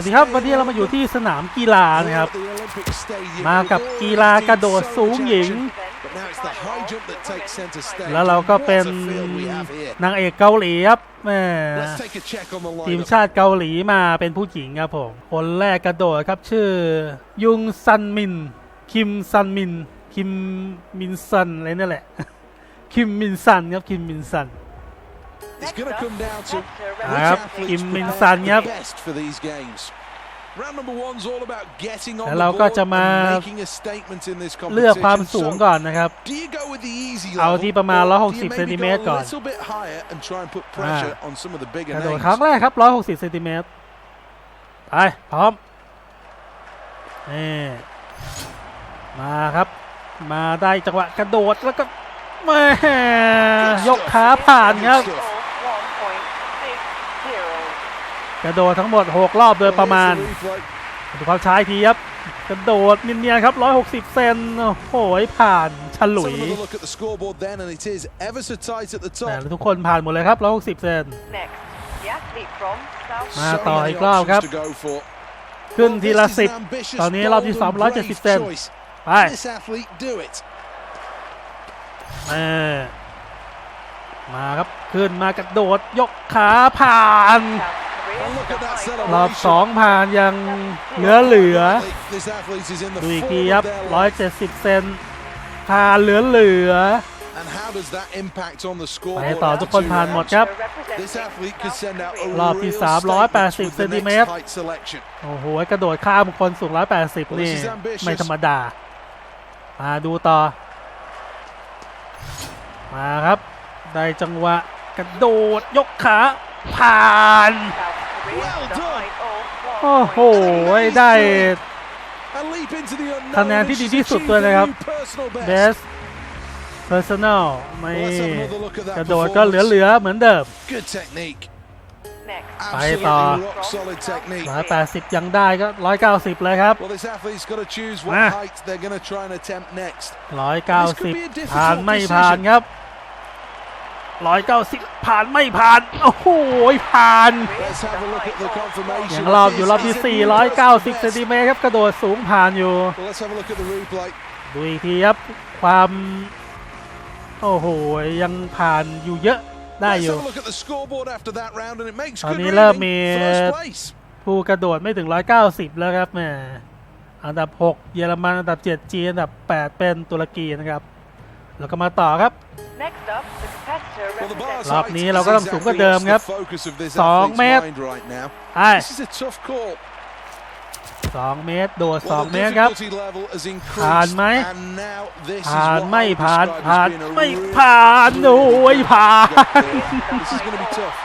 วัสดีครับวันนี้เรามาอยู่ที่สนามกีฬานะครับ มากับกีฬากระโดดสูงหญิง แล้วเราก็เป็นนางเอกเกาหลีครับแม่ทีมชาติเกาหลีมาเป็นผู้หญิงครับผมคนแรกกระโดดครับชื่อ ยุงซันมิน คิมซันมิน คิมมินซันอะไรนั่นแหละ คิมมินซันครับคิมมินซัน It's going to come down to ครับคิมมินซันครับ best for these games. Round number one's all about getting on แล้ว the เราก็ board จะมา and making a statement in this เลือกความ competition. สูง So, ก่อนนะครับ do you go with the easy เอา level, ที่ประมาณ or do you 160 maybe เซนติเมตร go ก่อน a little bit higher and try and put pressure on some of the ก bigger ระโดด names? ครั้งแรกครับ 160เซนติเมตรไป พร้อม นี่ มาครับ มาได้จังหวะกระโดดแล้วก็แม่ยกขาผ่านครับ กระโดดทั้งหมด 6 รอบโดยประมาณ Well, here's the replay. ดูความช้าอีกทีครับกระโดดเนียนๆครับ 160 เซนโอ้โหผ่านฉลุย Let's have another look at the scoreboard then, and it is ever so tight at the แต่ top. ทุกคนผ่านหมดเลยครับ 160 เซน Next, the athlete from South มา So ต่อ many อีกรอบครับ options to go for. ขึ้น Well, ทีละ this is an 10 ambitious, ตอนนี้รอบที่ bold and 2 170 brave เซน choice. ไป This athlete do it. เออมาครับ ขึ้นมากระโดดยกขาผ่าน South And Korea. look at that the high รอบ celebration. สองผ่านยังเหลือเหลือ This athlete is in the ดูอีก form ที of ครับ their life. 170เซนผ่านเหลือเหลือ And how does that impact on the ไป scoreboard? ต่อทุกคนผ่านหมดครับ This athlete could send out a รอบที่ real สาม statement 180 with the next เซนติเมตร height selection. โอ้โห กระโดดข้ามคนสูง 180 นี่ ไม่ธรรมดา มาดูต่อ มาครับ ได้จังหวะ กระโดดยกขา ผ่าน South Korea. Well the done. height of โอ้โห ได้ A leap into the unknown คะแนนที่ and ดี she's ที่สุด achieved ด้วยนะครับ a new personal best. best personal ไม่ Well, let's have another look at that กระโดดก็เหลือเหลือ ๆ เหมือนเดิม Good technique. Next, ไป Absolutely ต่อ rock solid technique. 180ยังได้ก็190เลยครับ Well, this athlete's got to choose what Ah. height they're going to try and attempt next. 190ผ่านไม่ผ่านครับ 190 ผ่านไม่ผ่าน โอ้โห ผ่าน Let's have a look at the confirmation. ยังรอบอยู่รอบที่ 490เซนติเมตรครับ กระโดดสูงผ่านอยู่ Well, let's have a look at the replay. ดูอีกทีครับ ความ โอ้โห ยังผ่านอยู่เยอะได้ Let's อยู่ have a look at the scoreboard after that round, and it makes ตอน good นี้เริ่ม reading. มี First place. ผู้กระโดดไม่ถึง 190 แล้วครับแหมอันดับ 6 เยอรมันอันดับ 7 จีนอันดับ 8 เป็นตุรกีนะครับ แล้วก็มาต่อครับ next up, the competitor Well, the bar's representing รอบ height นี้ is เราก็ต้องสูงกว่า exactly เดิม what's ครับ the focus of this สอง athlete's เมตร mind right now. ไอ้ This is a tough call. 2เมตร โดด Well, 2 the เมตรครับ difficulty level has ผ่าน increased, ไหม and now this is ผ่าน what ไม่ I would ผ่าน describe ผ่าน as being a ไม่ real ผ่านโอ้ยผ่าน This is going to be tough.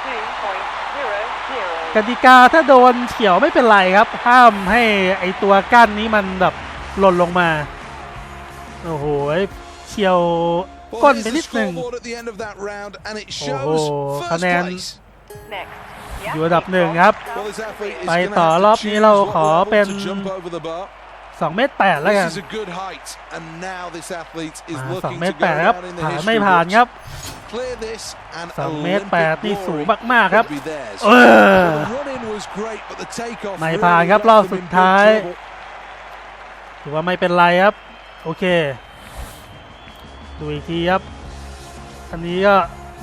กติกาถ้าโดนเฉียวไม่เป็นไรครับ ห้ามให้ไอตัวกั้นนี้มันแบบหล่นลงมา โอ้โหเฉียว Well, ก้น here's ไป the นิดหนึ่ง scoreboard at the end of that round, and it โอ้โห shows คะ first แนน place. Next, อยู่อันดับหนึ่งครับ Well, this athlete is ไป going to ต่อ have ร to อบนี้ choose เรา what ขอ level เป็น to jump over the bar. 2เมตร8แล้วกัน This is a good height, and now this athlete is มา2 looking เม to ตร go 8ครับ down in the ผ่าน history ไม่ผ่านครับ books. Clear this, and 2เมตร Olympic 8นี่สูง glory มากๆครับ could be theirs. เออ Well, the run-in was great, but the takeoff ไม่ really ผ่านครับ left รอบ them สุ in ด big ท้าย trouble. ถือว่าไม่เป็นไรครับ โอเค ดูอีกทีครับ อันนี้ก็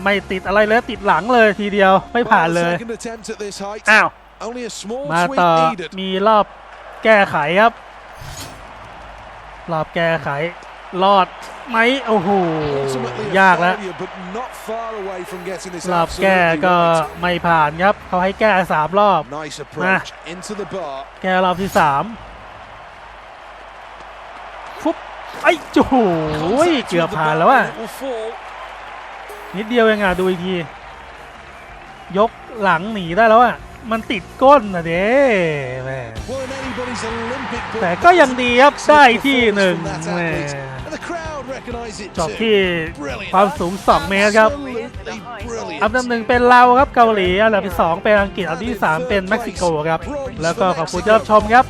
ไม่ติดอะไรเลยติดหลังเลยทีเดียวไม่ผ่าน Well, เลย second attempt at this height. อ้าว Only a small มา tweak ต่อ needed. มีรอบแก้ไขครับ รอบแก้ไขรอดไหมโอ้โห Ultimately a ยากแล้ว failure, but not far away from getting this รอบแก้ absolutely ก็ right. ไม่ผ่านครับเขาให้แก้สามรอบ Nice approach into the bar. แก้รอบที่สามฟุบ ไอ้จูโห Contact เกือบผ่านแล้วอะนิดเดียวเองอะดูอีกทียกหลังหนีได้แล้วอะมันติดก้นนะเด้แม Well, in anybody's Olympic book, แต่ก็ยังดีครับได้ที่หนึ่งแหม athlete. And the crowd recognise it จบที่ความสูง 2 เมตรครับ อันดับหนึ่งเป็นเราครับเกาหลี อันดับที่สองเป็นอังกฤษ อันดับที่สามเป็นเม็กซิโกครับ แล้วก็ขอบคุณที่รับชมครับ